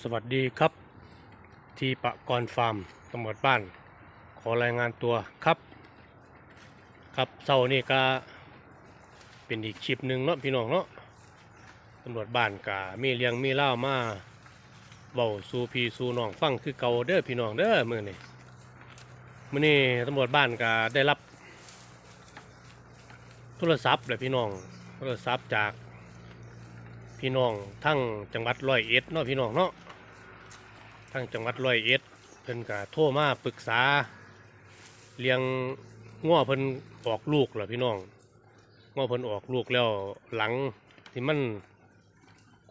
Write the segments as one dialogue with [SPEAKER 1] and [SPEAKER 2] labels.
[SPEAKER 1] สวัสดีครับ ทีปะกรฟาร์มตำรวจบ้าน ขอรายงานตัวครับ ครับเสาร์นี้ก็เป็นอีกคลิปหนึ่งเนาะพี่น้องเนาะตำรวจบ้านกะมีเลี้ยงมีเล่ามาเบาสูพีสูน้องฟังคือเก่าเด้อพี่น้องเด้อมือนี้มื้อนี้ตำรวจบ้านก็ได้รับ โทรศัพท์เลยพี่น้องโทรศัพท์จากพี่น้องทั้งจังหวัดร้อยเอ็ดเนาะพี่น้องเนาะ ทั้งจังหวัดร้อยเอ็ดเพิ่นก็โทรมาปรึกษาเลี้ยงง้อเพิ่นออกลูกเหรอพี่น้องง้อเพิ่นออกลูกแล้วหลังที่มัน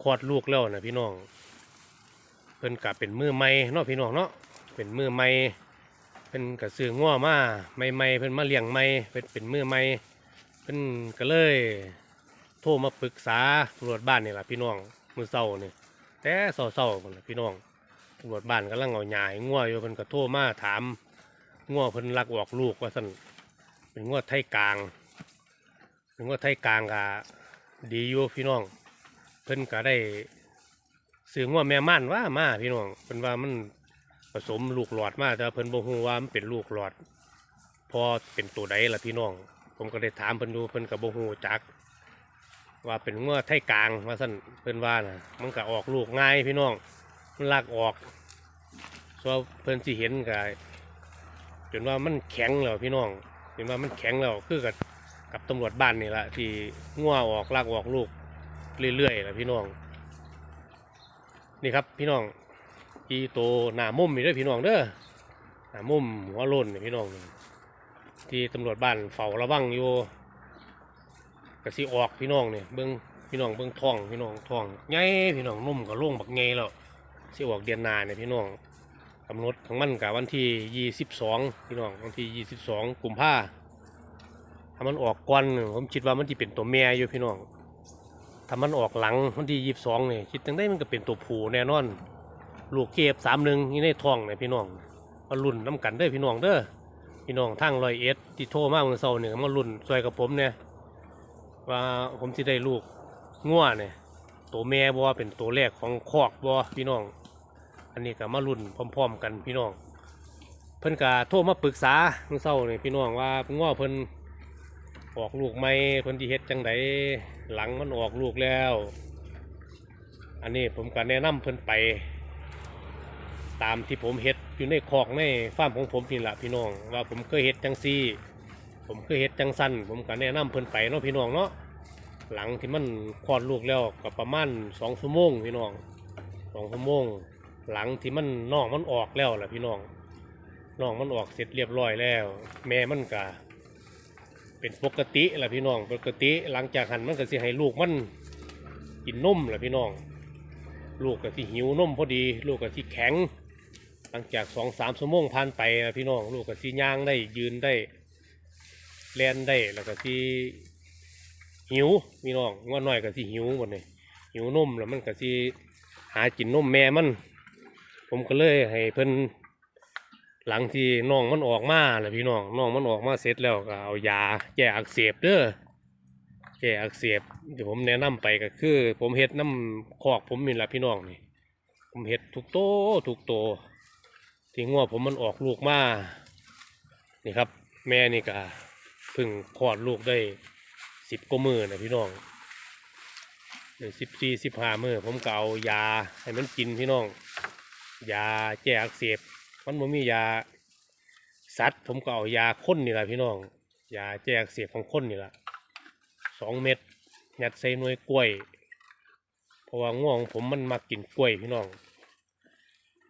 [SPEAKER 1] คลอดลูกแล้วนะพี่น้อง เพิ่นก็เป็นมือใหม่เนาะพี่น้องเนาะเป็นมือใหม่เพิ่นก็ซื้อง้อมาใหม่ๆเพิ่นมาเลี้ยงใหม่เพิ่นเป็นมือใหม่เพิ่นก็เลย โทรมาปรึกษาตำรวจบ้านนี่แหละพี่น้องมือเศร้านี่แต่เศร้าๆคนละพี่น้อง ตำรวจบ้านกำลังเอาหยายงัวอยู่เพิ่นก็โทรมาถามงัวเพิ่นรักออกลูกว่าสั่นเป็นงัวไทยกลางเป็นงัวไทยกลางก็ดีอยู่พี่น้อง เพิ่นก็ได้ซื้องัวแม่ม่านว่ามาพี่น้องเพิ่นว่ามันผสมลูกหลอดมาแต่เพิ่นบ่ฮู้ว่ามันเป็นลูกหลอด พอเป็นตัวใดล่ะพี่น้อง ผมก็ได้ถามเพิ่นดูเพิ่นก็บ่ฮู้จัก ว่าเป็นงัวไทยกลางว่าสั่นเพิ่นว่านะมันก็ออกลูกง่ายพี่น้อง มันลากออกส่วเพิ่นสิเห็นก็จนว่ามันแข็งแล้วพี่น้องจนว่ามันแข็งแล้วคือกับกับตำรวจบ้านนี่แหละที่งัวออกลากออกลูกเรื่อยๆแหละพี่น้อง นี่ครับพี่น้องอีโตหน้ามุมนี่ด้อพี่น้องเด้อหน้ามุมหัวล้นนี่พี่น้อง ที่ตำรวจบ้านเฝ้าระวังอยู่กสิออกพี่น้องเนี่ยเบิ้งพี่น้องเบิ้งท้องพี่น้องท้องใหญ่พี่น้องนุ่มกับล่วงบักไงแล้ว สิออกเดือนหน้าเนี่ยพี่น้องกำหนดของมันกับวันที่ยี่สิบสองพี่น้องวันที่ยี่สิบสองกุมภาถ้ามันออกก่อนผมคิดว่ามันจะเป็นตัวแม่อยู่พี่น้องถ้ามันออกหลังวันที่ยี่สิบสองเนี่ยคิดตั้งได้มันก็เป็นตัวผู้แน่นอน ลูกเก็บสามหนึ่งนี่ในท้องเนี่ยพี่น้องมาลุ่นน้ำกันเด้อพี่น้องเด้อพี่น้องทางรอยเอ็ดที่โทรมาเมื่อเช้าเนี่ยมาลุ่นซอยกับผมเนี่ยว่าผมสิได้ลูกงัวเนี่ยตัวแม่บ่เป็นตัวแรกของคอกบ่พี่น้อง อันนี้ก็มารุ่นพร้อม ๆ กันพี่น้อง เพิ่นก็โทรมาปรึกษาเมื่อเช้านี่พี่น้องว่างัวเพิ่นออกลูกใหมเพิ่นสิเฮ็ดจังไดหลังมันออกลูกแล้ว อันนี้ผมก็แนะนำเพิ่นไป ตามที่ผมเฮ็ดอยู่ในคอกในฟาร์มของผมนี่แหละพี่น้อง ว่าผมเคยเฮ็ดจังซี่ ผมเคยเฮ็ดจังสั้นผมก็แนะนำเพิ่นไปเนาะพี่น้องเนาะหลังที่มันคลอดลูกแล้วก็ประมาณสองชั่วโมงพี่น้องสองชั่วโมง หลังที่มันน้องมันออกแล้วล่ะพี่น้องน้องมันออกเสร็จเรียบร้อยแล้ว แม่มันก็เป็นปกติแหละพี่น้อง ปกติ หลังจากหันมันก็สิให้ลูกมันกินนมแหละพี่น้อง ลูกก็สิหิวนมพอดี ลูกก็สิแข็ง หลังจากสองสามชั่วโมงผ่านไปล่ะพี่น้อง ลูกก็สิย่างได้ยืนได้เล่นได้แล้วก็ที่หิวพี่น้องว่าน้อยก็ที่หิวหมดเลยหิวนมแล้วมันก็ที่หากินนมแม่มัน ผมก็เลยให้เพิ่นหลังที่น้องมันออกมาแหละพี่น้องน้องมันออกมาเสร็จแล้วก็เอายาแก้อักเสบเด้อแก้อักเสบเดี๋ยวผมแนะนำไปก็คือ ผมเฮ็ดน้ำคอกผมนี่แหละพี่น้องนี่ ผมเฮ็ดทุกโตทุกโตที่งัวผมมันออกลูกมานี่ครับ แม่นี่ก็เพิ่งคลอดลูกได้สิบกว่ามือนะพี่น้องสิบสี่สิบห้ามือผมก็เอายาให้มันกินพี่น้อง ยาแก้อักเสบมันบ่มียาสัตว์ผมก็เอายาข้นนี่แหละพี่น้อง ยาแก้อักเสบของข้นนี่แหละสองเม็ดยัดใส่หน่วยกล้วย เพราะว่าง่วงผมมันมากินกล้วยพี่น้อง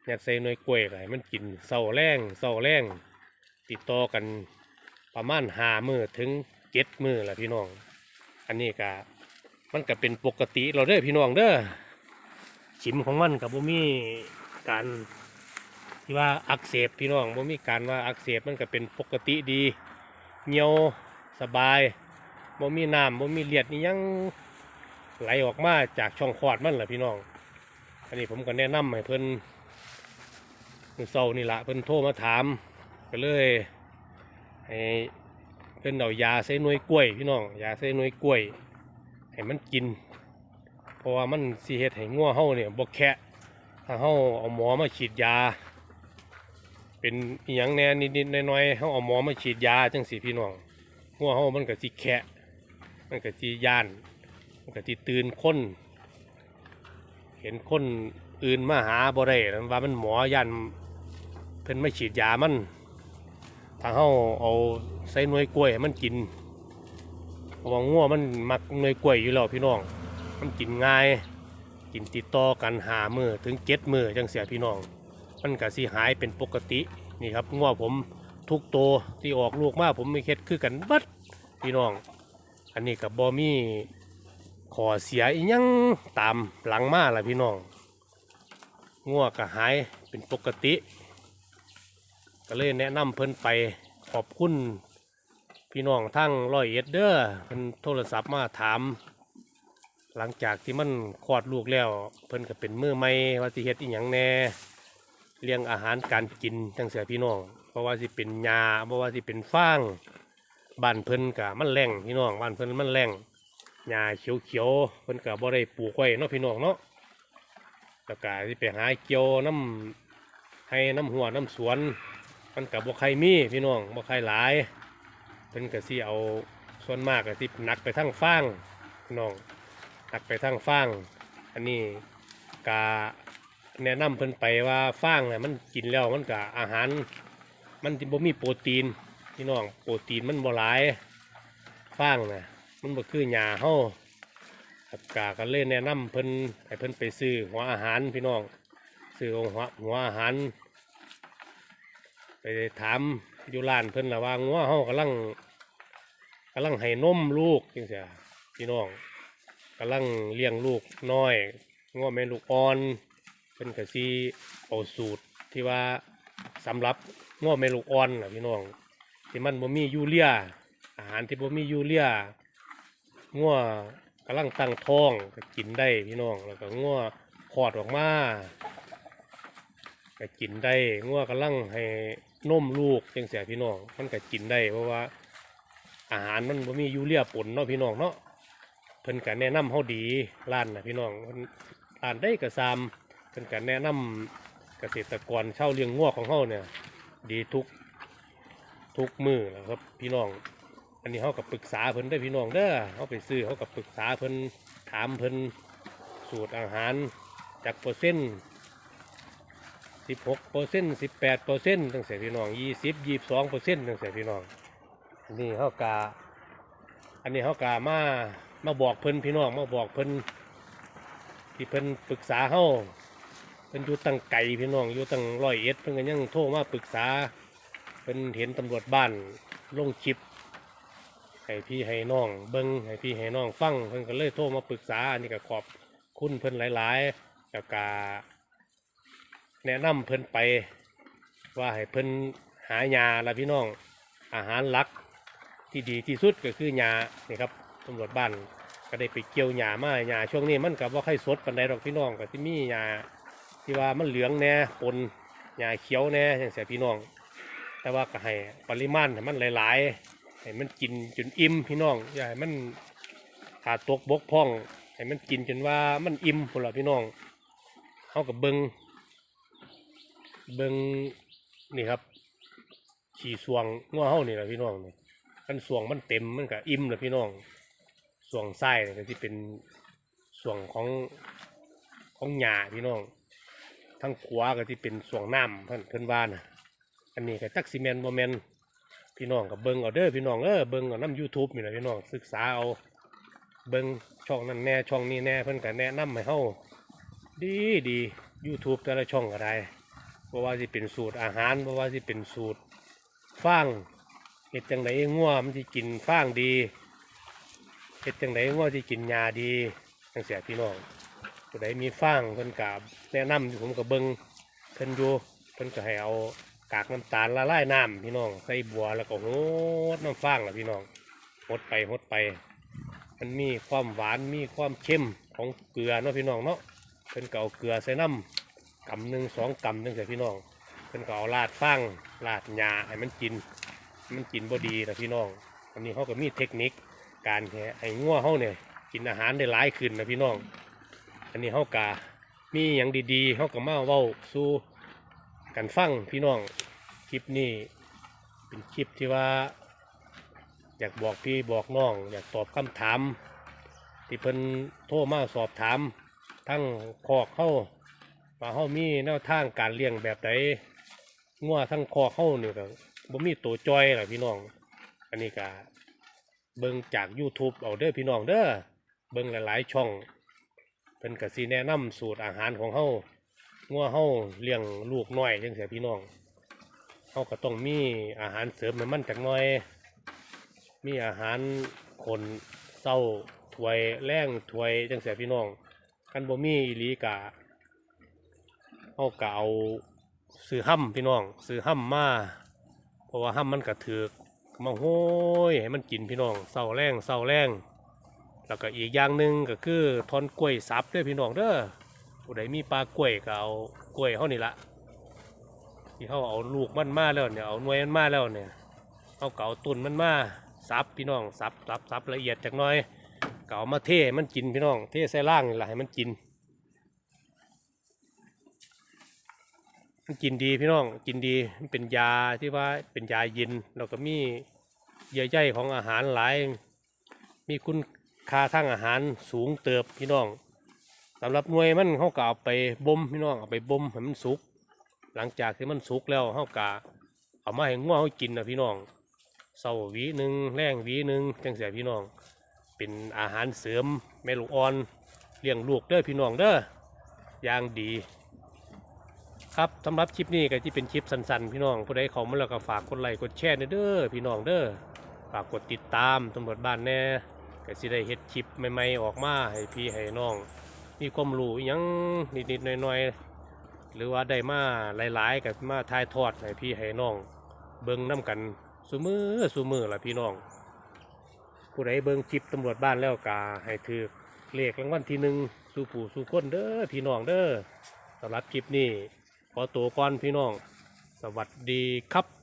[SPEAKER 1] ยัดใส่หน่วยกล้วยไปมันกินเศร้าแรงเศร้าแรงติดต่อกันประมาณหามือถึงเจ็ดมือแหละพี่น้อง อันนี้ก็มันก็เป็นปกติเราเด้อพี่น้องเด้อชิมของมันกับบ่มี การที่ว่าอักเสบพี่น้องบ่มีการว่าอักเสบมันก็เป็นปกติดีเหี่ยวสบายบ่มีน้ำบ่มีเลือดนี่ยังไหลออกมาจากช่องคลอดมันแหละพี่น้อง อันนี้ผมก็แนะนำให้เพิ่นมื้อเช้านี่ละเพิ่นโทรมาถาม ก็เลยให้เพิ่นเอายาใส่หน่วยกล้วยพี่น้องยาใส่หน่วยกล้วยให้มันกิน เพราะว่ามันสิเฮ็ดให้งัวเฮาเนี่ยบ่แคะาเฮาเอาหมอมาฉีดยา เป็นอย่างแหน่นิดๆน้อยๆเฮาเอาหมอมาฉีดยาจังสิพี่น้องงัวเฮามันก็สิแคะมันก็สิย่าน มันก็สิตื่นคนเห็นคนอื่นมาหาบ่ได้แล้วว่ามันหมอยันเพิ่นไม่ฉีดยามันถ้าเฮาเอาใส่หน่วยกล้วยให้มันกินเพราะว่างัวมันมักหน่วยกล้วยอยู่แล้วพี่น้อง มันกินง่าย กินติดต่อกันหามือถึงเจ็ดมือจังเสียพี่น้อง มันก็สิหายเป็นปกตินี่ครับงัวผมทุกโตที่ออกลูกมาผมม่เค็ดคือกันบัดพี่น้อง อันนี้กับบอมี่ขอเสียอีหยังตามหลังมาละพี่น้องงัวก็หายเป็นปกติ ก็เลยแนะนำเพิ่นไปขอบคุณพี่น้องทั้งร้อยเอ็ดเด้อเพิ่นโทรศัพท์มาถาม หลังจากที่มันคลอดลูกแล้ว เพิ่นก็เป็นมือใหม่ว่าสิเฮ็ดอีหยังแน่เลี้ยงอาหารการกินจังเสียพี่น้องเพราะว่าสิเป็นยาเพราะว่าสิเป็นฟางบ้านเพิ่นกะมันแรงพี่น้องบ้านเพิ่นมันแรงหญ้าเขียวๆเพิ่นกะบ่ได้ปลูกไว้เนาะพี่น้องเนาะแล้วก็สิไปหาเกี่ยวน้ำให้น้ำหัวน้ำสวนมันกะบ่ใครมีพี่น้องบ่ใครหลายเพิ่นก็สิเอาส่วนมากก็สิหนักไปทางฟางพี่น้อง ตักไปทางฟางอันนี้กาแนะนำเพิ่นไปว่าฟางเนี่ยมันกินแล้วมันกะอาหาร มันบ่มีโปรตีนพี่น้องโปรตีนมันบ่หลายฟางน่ะมันบ่คือหญ้าเฮาครับกาก็เลยแนะนำเพิ่นให้เพิ่นไปซื้อหัวอาหารพี่น้องซื้อหัวหัวอาหาร ไปถามอยู่ร้านเพิ่นละว่างัวเฮากำลังกำลังให้นมลูกจังซี่พี่น้อง กำลังเลี้ยงลูกน้อยง้อแม่ลูกอ่อนเป็นกะซีเอาสูตรที่ว่าสำหรับง้อแม่ลูกอ่อนนะพี่น้องที่มันบ่มียูเรีย อาหารที่บ่มียูเรียง้อกำลังตั้งท้องก็กินได้พี่น้องแล้วก็ง้อคลอดออกมาก็กินได้ง้อกำลังให้นมลูกจังเสียพี่น้องมันก็กินได้เพราะว่าอาหารมันบ่มียูเรียปนเนาะพี่น้องเนาะ เพิ่นก็แนะนำเฮาดีร้านนะพี่น้องร้านได้ก็ซามเพิ่นก็แนะนำเกษตรกรเช่าเลี้ยงงัวของเฮาเนี่ย ดีทุกทุกมือนะครับพี่น้อง อันนี้เฮากับปรึกษาเพิ่นได้พี่น้องเด้อเฮาไปซื้อเฮากับปรึกษาเพิ่นถามเพิ่นสูตรอาหารจากเปอร์เซ็นต์สิบหกเปอร์เซ็นต์สิบแปดเปอร์เซ็นต์ตั้งแต่พี่น้องยี่สิบยี่สองเปอร์เซ็นต์ตั้งแต่พี่น้องนนี้เฮากาอันนี้เขากามา มาบอกเพิ่นพี่น้องมาบอกเพิ่นที่เพิ่นปรึกษาเฮาเพิ่นอยู่ตั้งไก่พี่น้องอยู่ตั้งร้อยเอ็ดเพิ่นก็ยังโทรมาปรึกษาเพิ่นเห็นตำรวจบ้านลงคลิปให้พี่ให้น้องเบิ้งให้พี่ให้น้องฟังเพิ่นก็เลยโทรมาปรึกษาอันนี้ก็ขอบคุณเพิ่นหลายๆแล้วก็แนะนำเพิ่นไปว่าให้เพิ่นหายาละพี่น้องอาหารหลักที่ดีที่สุดก็คือหญ้านี่ครับ ตำรวจบ้านก็ได้ไปเกี่ยวหญ้ามาหญ้าช่วงนี้มันกับว่าค่อยสดปันใดดอกพี่น้องก็ที่มีหญ้าที่ว่ามันเหลืองแน่ปนหญ้าเขียวแน่อย่างเสียพี่น้อง แต่ว่าก็ให้ปริมาณให้มันหลายๆให้มันกินจนอิ่มพี่น้องอย่าให้มันขาดตกบกพร่องให้มันกินจนว่ามันอิ่มพวกเราพี่น้องเขากับเบิงเบิงนี่ครับขี่สวงงัวเฮานี่แหละพี่น้องนี่กันส่วงมันเต็มมันก็อิ่มเลยพี่น้อง ส่วงไส้เนี่ยก็ที่เป็นส่วงของของหญ้าพี่น้องทั้งขวาก็ที่เป็นส่วงน้ำเพิ่นเพิ่นว่านะอันนี้ก็จักซีเมนโมเมนพี่น้องกับเบิ้งเอาเด้อพี่น้องเออเบิ้งเอาน้ำยูทูบนี่แหละพี่น้องศึกษาเอาเบิ้งช่องนั้นแน่ช่องนี้แน่เพิ่นก็แนะนำให้เฮาดีดียูทูบแต่ละช่องก็ได้เพราะว่าสิเป็นสูตรอาหารเพราะว่าสิเป็นสูตรฟางเห็ดจังไดงัวมันสิกินฟางดี เห็ดจังไดงัวสิกินหญ้าดีจังเสียพี่น้องผู้ใดมีฟางเพิ่นกาแนะนำผมก็เบิ่งเพิ่นอยู่เพิ่นก็ให้เอากากน้ำตาลละลายน้ำพี่น้องใส่บัวแล้วก็หดน้ำฟางล่ะพี่น้องหดไปหดไป มันมีความหวานมีความเข้มของเกลือเนาะพี่น้องเนาะเพิ่นก็เอาเกลือใส่น้ำกำหนึ่งสองกำจังเสียพี่น้องเพิ่นก็เอาลาดฟางลาดหญ้าให้มันกิน มันกินบ่ดีนะพี่น้องอันนี้เขาก็มีเทคนิค การแค่ให้งัวเขาเนี่ยกินอาหารได้หลายขึ้นนะพี่น้อง อันนี้เขากามีอย่างดีๆเขาก็มาเว้าสู่กันฟังพี่น้องคลิปนี้ เป็นคลิปที่ว่า อยากบอกพี่บอกน้อง อยากตอบคำถาม ที่เพิ่นโทรมาสอบถาม ทั้งคอกเข้าว่าเฮามีแนวทางการเลี้ยงแบบใดงัวทั้งคอกเข้านี่ก็บ่มีตัวจอยล่ะพี่น้อง อันนี้ก็ เบิ่งจาก YouTube เอาเด้อพี่น้องเด้อเบิ่งหลายๆช่องเพิ่นก็สิแนะนำสูตรอาหารของเฮางัวเฮาเลี้ยงลูกน้อยจังซี่พี่น้องเฮาก็ต้องมีอาหารเสริมให้มันจักหน่อย มีอาหารคนเศร้าถวยแรงถวยจังซี่พี่น้องกันบ่มีอีหลีกะเฮาก็เอาซื้อห้ำพี่น้องซื้อห้ำมาเพราะว่าห้ำมันก็ถือ มาโห้ยให้มันกินพี่น้องเศร้าแรงเศร้าแรงแล้วก็อีกอย่างหนึ่งก็คือทอนกล้วยสับด้อพี่น้องเด้อผู้ใดมีปลากล้วยก็เอากล้วยเขานี่ละที่เขาเอาลูกมันมาแล้วเนี่ยเอาหน่วยมันมาแล้วเนี่ยเขาเก็เอาตุนมันมาสับพี่น้องสับสับสับละเอียดจักน่อยเก็เอามาเทมันกินพี่น้องเทใส่ล่างนี่แหละให้มันกิน มัน กินดีพี่น้องกินดีมันเป็นยาที่ว่าเป็นยาเย็นแล้วก็มีเยื่อใยของอาหารหลาย มีคุณค่าทางอาหารสูงเติบพี่น้องสำหรับหน่วยมันเขาก็เอาไปบ่มพี่น้องเอาไปบ่มให้มันสุก หลังจากที่มันสุกแล้วเขาก็เอามาให้งัวเขากินนะพี่น้องเศร้าวีหนึ่งแรงวีหนึ่งจังเสียพี่น้อง เป็นอาหารเสริมแม่ลูกอ่อนเลี้ยงลูกเด้อพี่น้องเด้ออย่างดี ครับสำหรับคลิปนี้ก็ที่เป็นคลิปสั้นๆ พี่น้องผู้ใดเขามาแล้วก็ฝากกดไลค์กดแชร์เด้อพี่น้องเด้อฝากกดติดตามตำรวจบ้านแน่ก็สิได้เฮ็ดคลิปใหม่ๆออกมาให้พี่ให้น้อง มีความรู้ยังนิดๆหน่อยๆหรือว่าได้มาหลายๆกับมาถ่ายทอดให้พี่ให้น้อง เบิ่งน้กันสุมือสุมือล่ะพี่น้อง ผู้ใดเบิ่งคลิปตำรวจบ้านแล้วก็ให้ถือเลขรางวัลที่หนึ่งสู่ผู้สู่คนเด้อพี่น้องเด้อสำหรับคลิปนี้ ขอตัวก่อนพี่น้อง สวัสดีครับ